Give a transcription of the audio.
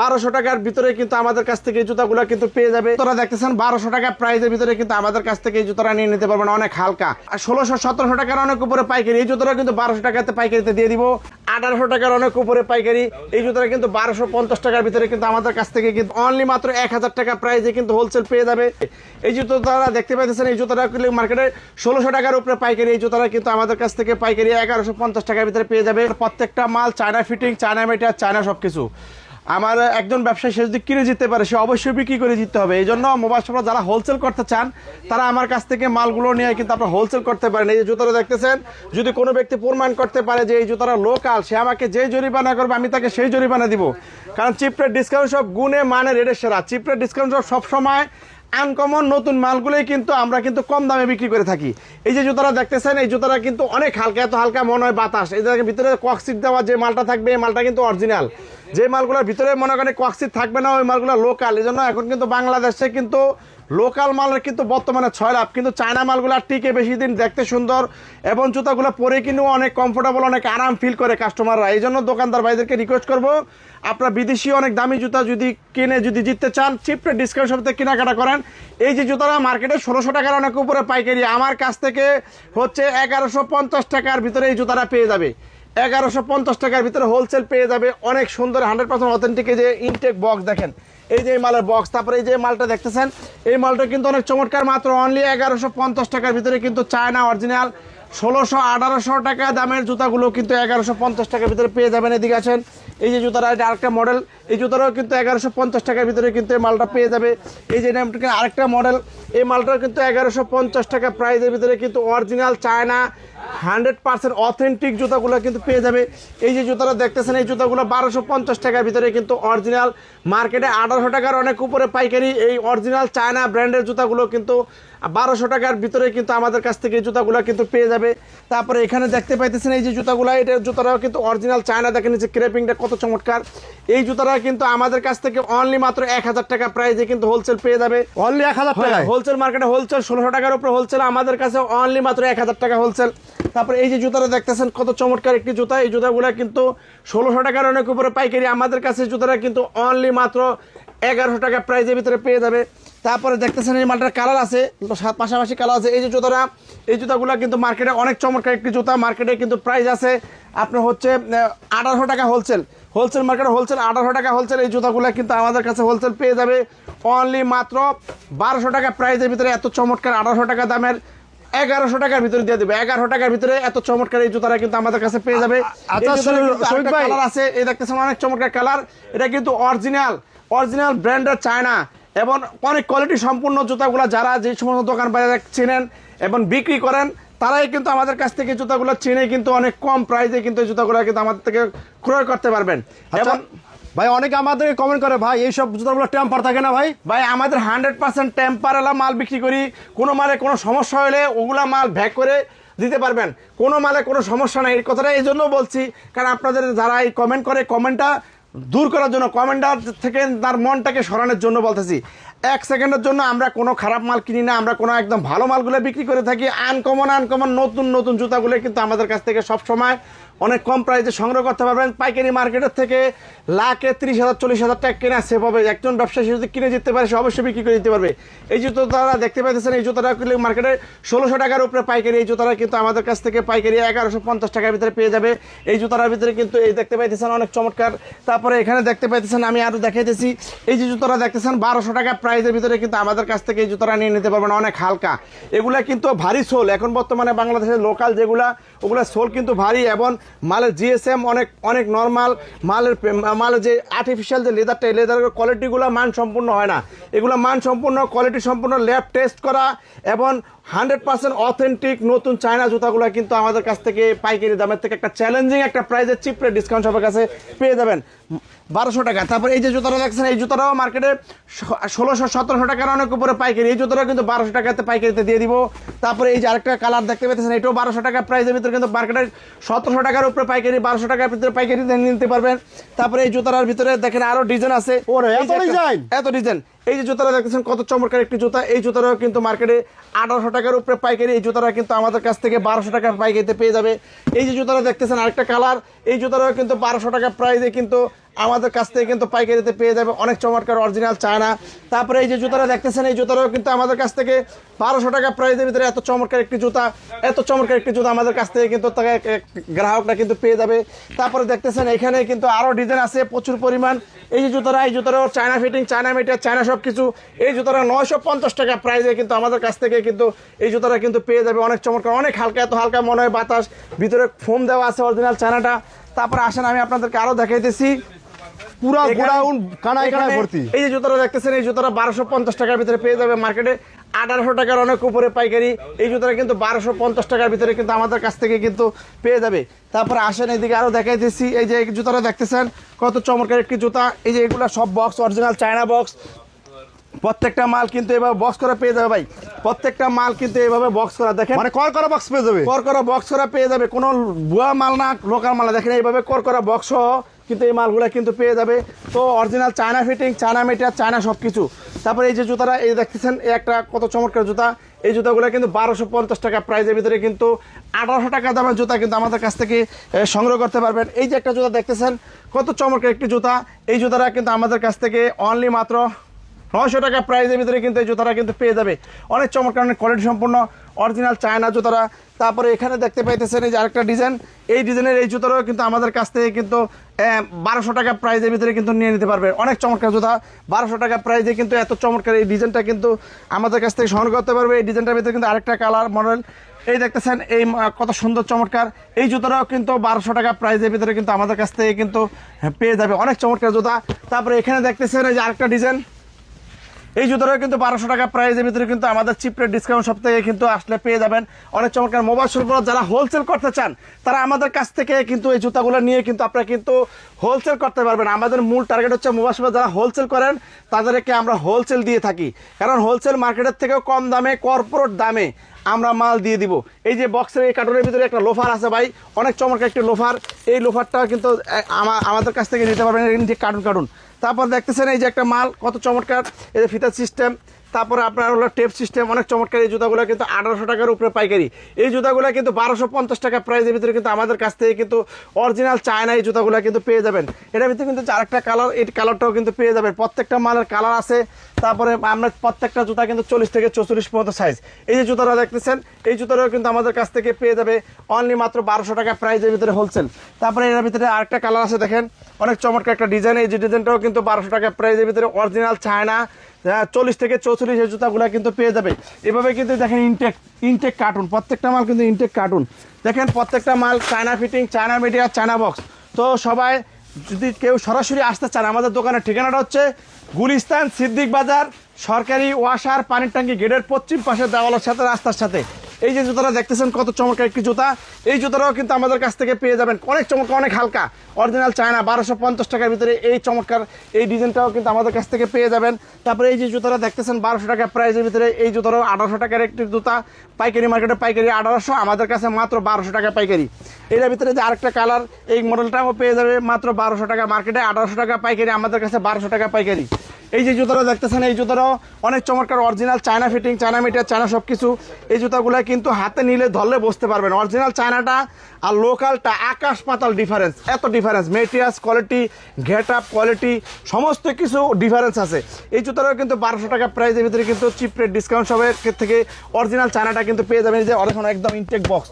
বারোশো টাকার ভিতরে কিন্তু আমাদের কাছ থেকে এই জুতাগুলো কিন্তু পেয়ে যাবে। তোরা দেখতেছেন বারোশো টাকা প্রাইজের ভিতরে কিন্তু আমাদের কাছ থেকে এই জুতোটা নিয়ে নিতে পারবেন অনেক হালকা। আর ষোলোশো, সতেরোশো টাকার অনেক উপরে পাইকারি। এই জুতোটা কিন্তু বারোশো টাকাতে পাইকারিতে দিয়ে দিব। আঠারোশো টাকার অনেক উপরে পাইকারি। এই জুতোটা কিন্তু বারোশো পঞ্চাশ টাকার ভিতরে কিন্তু আমাদের কাছ থেকে কিন্তু অনলি মাত্র এক হাজার টাকা প্রাইজে কিন্তু হোলসেল পেয়ে যাবে। এই জুতো তারা দেখতে পাইতেছেন, এই জুতোটা মার্কেটে ষোলোশো টাকার উপরে পাইকারি। এই জুতোটা কিন্তু আমাদের কাছ থেকে পাইকারি এগারোশো পঞ্চাশ টাকার ভিতরে পেয়ে যাবে। প্রত্যেকটা মাল চায়না ফিটিং চায়না মেটার চায়না সব কিছু আমার একজন ব্যবসায়ী, সে যদি কিনে জিততে পারে, সে অবশ্যই বিক্রি করে জিততে হবে। এই জন্য মোবাইল শপরা যারা হোলসেল করতে চান, তারা আমার কাছ থেকে মালগুলো নিয়ে কিন্তু আপনারা হোলসেল করতে পারেন। এই যে জুতোটা দেখতেছেন, যদি কোনো ব্যক্তি প্রমাণ করতে পারে যে এই জুতোটা লোকাল সে আমাকে যেই জরিমানা করবে, আমি তাকে সেই জরিমানা দিব। কারণ চিপরের ডিসকাউন্ট সব গুণে মানে রেটের সেরা। চিপরের ডিসকাউন্ট সব সবসময় আনকমন নতুন মালগুলোই কিন্তু আমরা কিন্তু কম দামে বিক্রি করে থাকি। এই যে জুতোটা দেখতেছেন, এই জুতোটা কিন্তু অনেক হালকা, এত হালকা মনে হয় বাতাস। এই ভিতরে কক্সিট দেওয়া যে মালটা থাকবে, এই মালটা কিন্তু অরিজিনাল যে মালগুলোর ভিতরে মনে করেন কক্সিট থাকবে না, ওই মালগুলো লোকাল এই জন্য এখন কিন্তু বাংলাদেশে কিন্তু লোকাল মালের কিন্তু বর্তমানে ছয় লাভ। কিন্তু চায়না মালগুলো টিকে বেশি দিন দেখতে সুন্দর এবং জুতাগুলো পরে কিনেও অনেক কমফোর্টেবল অনেক আরাম ফিল করে কাস্টমাররা এই জন্য দোকানদার ভাইদেরকে রিকোয়েস্ট করব, আপনারা বিদেশি অনেক দামি জুতা যদি কিনে, যদি জিততে চান চিপটা ডিসকাউন্ট সব থেকে কেনাকাটা করেন। এই যে জুতাটা মার্কেটে ষোলোশো টাকার অনেক উপরে পাইকারি। আমার কাছ থেকে হচ্ছে এগারোশো পঞ্চাশ টাকার ভিতরে এই জুতাটা পেয়ে যাবে। এগারোশো পঞ্চাশ টাকার ভিতরে হোলসেল পেয়ে যাবে। অনেক সুন্দর হান্ড্রেড পার্সেন্ট অথেন্টিক যে ইনটেক বক্স দেখেন। এই যে মালের বক্স তারপরে এই যে মালটা দেখতেছেন? এই মালটা কিন্তু অনেক চমৎকার, মাত্র অনলি এগারোশো পঞ্চাশ টাকার ভিতরে কিন্তু চায়না অরিজিনাল ষোলোশো আঠারোশো টাকা দামের জুতাগুলো কিন্তু এগারোশো পঞ্চাশ টাকার ভিতরে পেয়ে যাবেন। এদিকে আছেন এই যে জুতাটা এটা আরেকটা মডেল এই জুতাটাও কিন্তু এগারোশো পঞ্চাশ টাকার ভিতরে কিন্তু এই মালটা পেয়ে যাবে। এই যে আরেকটা মডেল এই মালটাও কিন্তু এগারোশো পঞ্চাশ টাকা প্রাইসের ভিতরে কিন্তু original China hundred percent authentic জুতাগুলো কিন্তু পেয়ে যাবে। এই যে জুতাটা দেখতেছেন, এই জুতাগুলো বারোশো পঞ্চাশ টাকার ভিতরে কিন্তু অরিজিনাল মার্কেটে আঠারোশো টাকার অনেক উপরে পাইকারি এই অরিজিনাল চায়না ব্র্যান্ডের জুতাগুলো কিন্তু বারোশো টাকার ভিতরে কিন্তু আমাদের কাছ থেকে এই জুতাগুলো কিন্তু পেয়ে যাবে। তারপরে এখানে দেখতে পাইতেছেন, এই যে জুতাগুলো, এটা জুতাটাও কিন্তু অরিজিনাল চায়না দেখেন যে ক্রেপিংটা কত চমৎকার। এই জুতাটা কিন্তু আমাদের কাছ থেকে অনলি মাত্র এক হাজার টাকা প্রাইসে কিন্তু হোলসেল পেয়ে যাবে। অনলি এক হাজার টাকায়? হোলসেল মার্কেটে হোলসেল ষোলোশো টাকার উপরে হোলসেল আমাদের কাছে অনলি মাত্র এক হাজার টাকা হোলসেল তারপরে এই যে জুতাটা দেখতেছেন কত চমৎকার একটি জুতা। এই জুতাগুলো কিন্তু ষোলোশো টাকার অনেক উপরে পাইকারি। আমাদের কাছে জুতাটা কিন্তু অনলি মাত্র এগারোশো টাকা প্রাইজের ভিতরে পেয়ে যাবে। তারপরে দেখতেছেন এই মালটার কালার আছে সাত পাশাপাশি কালার আছে। এই যে জুতাটা এই জুতাগুলো কিন্তু মার্কেটে অনেক চমৎকার একটি জুতা। মার্কেটে কিন্তু প্রাইস আছে আপনার হচ্ছে আঠারোশো টাকা হোলসেল হোলসেল মার্কেটে হোলসেল আঠারোশো টাকা হোলসেল এই জুতাগুলো কিন্তু আমাদের কাছে হোলসেল পেয়ে যাবে। অনলি মাত্র বারোশো টাকা প্রাইজের ভিতরে এত চমৎকার আঠারোশো টাকা দামের এগারোশো টাকার ভিতরে দিয়ে দেবে। এগারোশো টাকার ভিতরে এত চমৎকার এই জুতারা কিন্তু আমাদের কাছে পেয়ে যাবে। আচ্ছা। কালার আছে এই দেখতেছেন অনেক চমৎকার কালার এটা কিন্তু অরিজিনাল অরিজিনাল ব্র্যান্ডের চায়না এবং অনেক কোয়ালিটি সম্পূর্ণ জুতাগুলো যারা যে সমস্ত দোকান বাইরে চেনেন এবং বিক্রি করেন তারাই কিন্তু আমাদের কাছ থেকে জুতাগুলো চিনে কিন্তু অনেক কম প্রাইসে কিন্তু জুতাগুলো কিন্তু আমাদের থেকে ক্রয় করতে পারবেন। আচ্ছা এবং ভাই অনেকে আমাদেরকে কমেন্ট করে ভাই এইসব জুতাগুলো টেম্পার থাকে না ভাই? ভাই আমাদের হান্ড্রেড পার্সেন্ট টেম্পারেলা মাল বিক্রি করি। কোনো মালে কোনো সমস্যা হলে ওগুলা মাল ভ্যাক করে দিতে পারবেন। কোনো মালে কোনো সমস্যা নাই। এই কথাটা এই জন্য বলছি কারণ আপনাদের যারা এই কমেন্ট করে কমেন্টটা দূর করার জন্য কমেন্টার থেকে তার মনটাকে সরানোর জন্য বলতেছি। এক সেকেন্ডের জন্য আমরা কোনো খারাপ মাল কিনি না, আমরা কোনো একদম ভালো মালগুলো বিক্রি করে থাকি। আনকমন আনকমন নতুন নতুন জুতাগুলো কিন্তু আমাদের কাছ থেকে সব সময় অনেক কম প্রাইসে সংগ্রহ করতে পারবেন পাইকারি মার্কেটের থেকে লাখে ত্রিশ হাজার, চল্লিশ হাজার টাকা কেনা সেভ হবে। একজন ব্যবসায়ী যদি কিনে যেতে পারে, সে অবশ্যই বিক্রি করে দিতে পারবে। এই জুতো তারা দেখতে পাইতেছেন, এই জুতোটা কিন্তু মার্কেটে ষোলোশো টাকার উপরে পাইকারি। এই জুতোটা কিন্তু আমাদের কাছ থেকে পাইকারি এগারোশো পঞ্চাশ টাকার ভিতরে পেয়ে যাবে। এই জুতোটার ভিতরে কিন্তু এই দেখতে পাইতেছেন অনেক চমৎকার। তারপরে এখানে দেখতে পাইতেছেন, আমি আরও দেখাইতেছি। এই যে জুতোটা দেখতেছেন, বারোশো টাকা প্রাইসের ভিতরে কিন্তু আমাদের কাছ থেকে এই জুতোটা নিয়ে নিতে পারবেন অনেক হালকা। এগুলা কিন্তু ভারী সোল। এখন বর্তমানে বাংলাদেশের লোকাল যেগুলা, ওগুলা সোল কিন্তু ভারী এবং মালের জিএসএম অনেক অনেক নর্মাল মালের মালের যে আর্টিফিশিয়াল যে লেদারটা এই লেদারের কোয়ালিটিগুলো মান সম্পূর্ণ হয় না। এগুলো মান সম্পূর্ণ কোয়ালিটি সম্পূর্ণ ল্যাব টেস্ট করা এবং হান্ড্রেড পার্সেন্ট অথেন্টিক নতুন চায়না জুতাগুলো কিন্তু আমাদের কাছ থেকে পাইকারি দামের থেকে একটা চ্যালেঞ্জিং একটা প্রাইজের চিপ রেট ডিসকাউন্ট সবার কাছে পেয়ে যাবেন। বারোশো টাকা। তারপর এই যে জুতাটা দেখছেন, এই জুতাটাও মার্কেটে ষোলোশো, সতেরোশো টাকার অনেক উপরে পাইকারি। এই জুতাটাও কিন্তু বারোশো টাকাতে পাইকারিতে দিয়ে দিব। তারপরে এই যে আরেকটা কালার দেখতে পেতেছেন এটাও বারোশো টাকা প্রাইজের ভিতরে কিন্তু মার্কেটে সতেরোশো টাকার উপরে পাইকারি বারোশো টাকার ভিতরে পাইকারি নিতে পারবেন। তারপরে এই জুতার ভিতরে দেখেন আরও ডিজাইন আছে। এত ডিজাইন? এত ডিজাইন এই যে জুতাটা দেখতেছেন কত চমৎকার একটি জুতা। এই জুতাটাও কিন্তু মার্কেটে আঠারোশো টাকার উপরে পাইকারি। এই জুতাটা কিন্তু আমাদের কাছ থেকে বারোশো টাকার পাইকারিতে পেয়ে যাবে। এই যে জুতাটা দেখতেছেন আরেকটা কালার এই জুতাটাও কিন্তু বারোশো টাকা প্রাইজে কিন্তু আমাদের কাছ থেকে কিন্তু পাইকারিতে পেয়ে যাবে অনেক চমৎকার অরিজিনাল চায়না। তারপরে এই যে জুতাটা দেখতেছেন, এই জুতাটাও কিন্তু আমাদের কাছ থেকে বারোশো টাকা প্রাইজের ভিতরে এত চমৎকার একটি জুতা, এত চমৎকার একটি জুতা আমাদের কাছ থেকে কিন্তু তাকে গ্রাহকরা কিন্তু পেয়ে যাবে। তারপরে দেখতেছেন, এখানে কিন্তু আরও ডিজাইন আছে, প্রচুর পরিমাণ। এই যে জুতারা এই জুতারাও China fitting China meter China সব কিছু এই জুতারা নয়শো পঞ্চাশ টাকা প্রাইজে কিন্তু আমাদের কাছ থেকে কিন্তু এই জুতারা কিন্তু পেয়ে যাবে অনেক চমৎকার, অনেক হালকা, এত হালকা মনে হয় বাতাস। ভিতরে ফোম দেওয়া আছে অরিজিনাল চায়নাটা। তারপরে আসেন, আমি আপনাদেরকে আরও দেখাইতেছি। পুরা গোডাউন কানায় কানায় ভর্তি। এই যে জুতোটা দেখতেছেন এই জুতোটা বারোশো পঞ্চাশ টাকার ভিতরে পেয়ে যাবে মার্কেটে। আঠারোশো টাকার অনেক উপরে পাইকারি। এই জুতোটা কিন্তু বারোশো পঞ্চাশ টাকার ভিতরে কিন্তু আমাদের কাছ থেকে কিন্তু পেয়ে যাবে। তারপরে আসেন এদিকে আরও দেখাই দিচ্ছি এই যে জুতোটা দেখতেছেন কত চমৎকার একটি জুতা। এই যে এগুলো সব বক্স অরিজিনাল চায়না বক্স প্রত্যেকটা মাল কিন্তু এভাবে বক্স করা পেয়ে যাবে ভাই। প্রত্যেকটা মাল কিন্তু এভাবে বক্স করা দেখেন। মানে কয় করা বক্স পেয়ে যাবে? কর করা বক্স করা পেয়ে যাবে কোনো বুয়া মাল না লোকাল মাল না। দেখেন এইভাবে কর করা বক্স সহ কিন্তু এই মালগুলো কিন্তু পেয়ে যাবে। তো original China fitting China material China সব কিছু তারপরে এই যে জুতাটা, এই দেখতেছেন, এই একটা কত চমৎকার জুতা। এই জুতাগুলো কিন্তু বারোশো পঞ্চাশ টাকা প্রাইজের ভিতরে কিন্তু আঠারোশো টাকা দামের জুতা কিন্তু আমাদের কাছ থেকে সংগ্রহ করতে পারবেন। এই যে একটা জুতা দেখতেছেন, কত চমৎকার একটি জুতা। এই জুতাটা কিন্তু আমাদের কাছ থেকে অনলি মাত্র নয়শো টাকা প্রাইজের ভিতরে কিন্তু এই জুতারা কিন্তু পেয়ে যাবে। অনেক চমৎকার অনেক কোয়ালিটি সম্পূর্ণ অরিজিনাল চায়না জুতারা তারপরে এখানে দেখতে পাইতেছেন এই যে আরেকটা ডিজাইন এই ডিজাইনের এই জুতারাও কিন্তু আমাদের কাছ থেকে কিন্তু বারোশো টাকা প্রাইজের ভিতরে কিন্তু নিয়ে নিতে পারবে। অনেক চমৎকার জুতা। বারোশো টাকা প্রাইজে কিন্তু এত চমৎকার এই ডিজাইনটা কিন্তু আমাদের কাছ থেকে সংগ্রহ করতে পারবে। এই ডিজাইনটার ভিতরে কিন্তু আরেকটা কালার মডেল এই দেখতেছেন এই কত সুন্দর চমৎকার। এই জুতোটাও কিন্তু বারোশো টাকা প্রাইজের ভিতরে কিন্তু আমাদের কাছ থেকে কিন্তু হ্যাঁ, পেয়ে যাবে। অনেক চমৎকার জুতা। তারপরে এখানে দেখতেছেন এই যে আরেকটা ডিজাইন এই জুতোটা কিন্তু বারোশো টাকা প্রাইজের ভিতরে কিন্তু আমাদের চিপরের ডিসকাউন্ট সব থেকে কিন্তু আসলে পেয়ে যাবেন। অনেক চমৎকার মোবাইল সরবরাহ যারা হোলসেল করতে চান, তারা আমাদের কাছ থেকে কিন্তু এই জুতাগুলো নিয়ে কিন্তু আপনারা কিন্তু হোলসেল করতে পারবেন। আমাদের মূল টার্গেট হচ্ছে মোবাইল সরবরাহ যারা হোলসেল করেন, তাদেরকে আমরা হোলসেল দিয়ে থাকি। কারণ হোলসেল মার্কেটের থেকেও কম দামে কর্পোরেট দামে আমরা মাল দিয়ে দিব। এই যে বক্সের এই কার্টুনের ভিতরে একটা লোফার আছে ভাই। অনেক চমৎকার একটি লোফার এই লোফারটা কিন্তু আমাদের কাছ থেকে নিতে পারবেন। যে কার্টুন কার্টুন তারপর দেখতেছেন এই যে একটা মাল, কত চমৎকার। এই যে ফিতার সিস্টেম তারপরে আপনার হলো টেপ সিস্টেম অনেক চমৎকার এই জুতাগুলো কিন্তু আঠারোশো টাকার উপরে পাইকারি। এই জুতাগুলো কিন্তু বারোশো পঞ্চাশ টাকা প্রাইসের ভিতরে কিন্তু আমাদের কাছ থেকে কিন্তু অরিজিনাল চায়না এই জুতাগুলো কিন্তু পেয়ে যাবেন। এটার ভিতরে কিন্তু আরেকটা কালার এই কালারটাও কিন্তু পেয়ে যাবেন। প্রত্যেকটা মালের কালার আছে। তারপরে আমরা প্রত্যেকটা জুতা কিন্তু চল্লিশ থেকে চৌচল্লিশ পর্যন্ত সাইজ এই যে জুতাটা দেখতেছেন, এই জুতাটাও কিন্তু আমাদের কাছ থেকে পেয়ে যাবে অনলি মাত্র বারোশো টাকা প্রাইসের ভিতরে হোলসেল তারপরে এর ভিতরে আরেকটা কালার আছে দেখেন, অনেক চমৎকার একটা ডিজাইন এই যে ডিজাইনটাও কিন্তু বারোশো টাকা প্রাইসের ভিতরে অরিজিনাল চায়না চল্লিশ থেকে চৌচল্লিশ জুতাগুলো কিন্তু পেয়ে যাবে। এভাবে কিন্তু দেখেন ইনটেক ইনটেক কার্টুন প্রত্যেকটা মাল কিন্তু ইনটেক কার্টুন দেখেন প্রত্যেকটা মাল China fitting China media China box তো সবাই যদি কেউ সরাসরি আসতে চান, আমাদের দোকানের ঠিকানাটা হচ্ছে গুলিস্তান সিদ্দিক বাজার, সরকারি ওয়াশার পানির ট্যাঙ্কি গেটের পশ্চিম পাশে দেওয়ালের সাথে, রাস্তার সাথে। এই যে জুতাটা দেখতেছেন, কত চমৎকার একটি জুতা। এই জুতাটাও কিন্তু আমাদের কাছ থেকে পেয়ে যাবেন। অনেক চমৎকার, অনেক হালকা। অরিজিনাল চায়না বারোশো পঞ্চাশ টাকার ভিতরে এই চমৎকার এই ডিজাইনটাও কিন্তু আমাদের কাছ থেকে পেয়ে যাবেন। তারপরে এই যে জুতাটা দেখতেছেন, বারোশো টাকা প্রাইসের ভিতরে এই জুতাটাও আঠারোশো টাকার একটি জুতা। পাইকারি মার্কেটে পাইকারি আঠারোশো, আমাদের কাছে মাত্র বারোশো টাকা পাইকারি। এটার ভিতরে যে আরেকটা কালার এই মডেলটাও পেয়ে যাবে মাত্র বারোশো টাকা মার্কেটে, আঠারোশো টাকা পাইকারি, আমাদের কাছে বারোশো টাকা পাইকারি। এই যে জুতোটা দেখতেছেন, এই জুতোটাও অনেক চমৎকার original China fitting China meter China সব কিছু এই জুতাগুলো কিন্তু হাতে নিলে ধরলে বসতে পারবেন। অরিজিনাল চায়নাটা আর লোকালটা আকাশ পাতাল ডিফারেন্স এত difference materials quality get up quality সমস্ত কিছু ডিফারেন্স আছে। এই জুতোটাও কিন্তু বারোশো টাকা প্রাইসের ভিতরে কিন্তু চিপ রেট ডিসকাউন্ট সবের থেকে অরিজিনাল চায়নাটা কিন্তু পেয়ে যাবেন। যে অরিজিনাল একদম ইনটেক বক্স